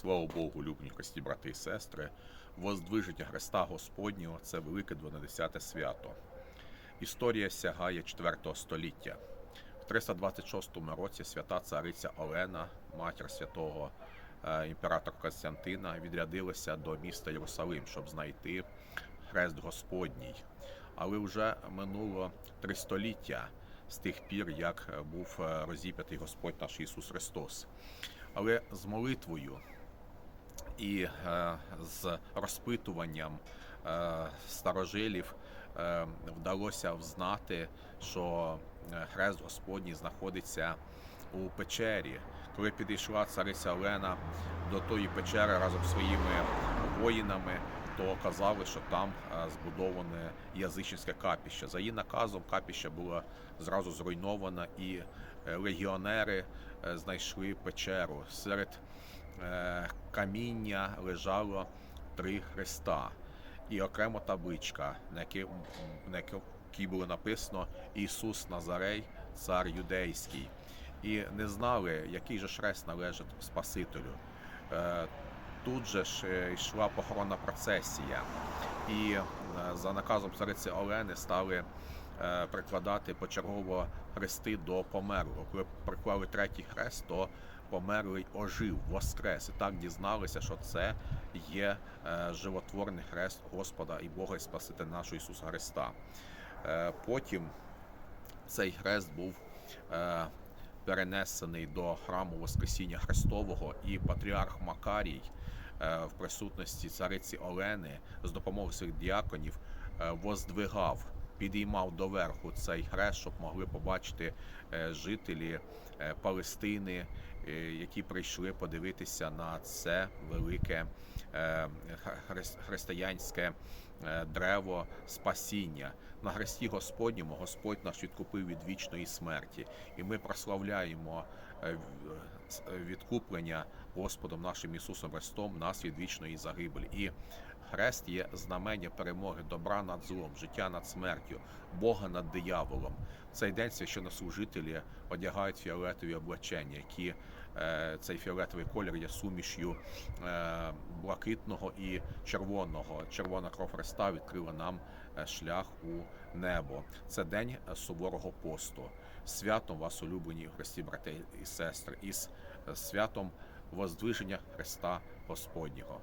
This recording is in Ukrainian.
Слава Богу, любні Христі, брати і сестри, воздвиження Христа Господнього це велике 12 свято. Історія сягає 4 століття. В 326 році свята цариця Олена, матір святого е, імператора Константина, відрядилася до міста Єрусалим, щоб знайти хрест Господній. Але вже минуло три століття з тих пір, як був е, розіп'ятий Господь наш Ісус Христос. Але з молитвою і е, з розпитуванням е, старожилів е, вдалося взнати, що хрест Господній знаходиться у печері. Коли підійшла цариця Олена до тої печери разом зі своїми воїнами, то казали, що там збудоване язичницьке капіще. За її наказом капіще було зразу зруйновано, і легіонери знайшли печеру. Серед каміння лежало три хреста і окремо табличка, на якій, на якій було написано Ісус Назарей, цар юдейський. І не знали, який же хрест належить Спасителю. Е, Тут же ж е, йшла похоронна процесія, і е, за наказом цариці Олени стали е, прикладати почергово хрести до померлого. Коли приклали третій хрест, то померлий ожив, воскрес. І так дізналися, що це є е, животворний хрест Господа і Бога і Спасителя нашого Ісуса Христа. Е, Потім цей хрест був е, перенесений до храму Воскресіння Христового, і патріарх Макарій в присутності цариці Олени з допомогою своїх діаконів воздвигав, підіймав доверху цей хрест, щоб могли побачити жителі Палестини, які прийшли подивитися на це велике е, християнське е, древо спасіння. На хресті Господньому Господь нас відкупив від вічної смерті, і ми прославляємо е, е, відкуплення Господом нашим Ісусом Христом нас від вічної загибелі. І хрест є знамення перемоги добра над злом, життя над смертю, Бога над дияволом. Цей день священнослужителі одягають фіолетові облачення, які е, цей фіолетовий колір є сумішю е, блакитного і червоного. Червона кров Христа відкрила нам е, шлях у небо. Це день суворого посту. Святом вас, улюблені Христі, брати і сестри, із святом воздвиження Христа Господнього.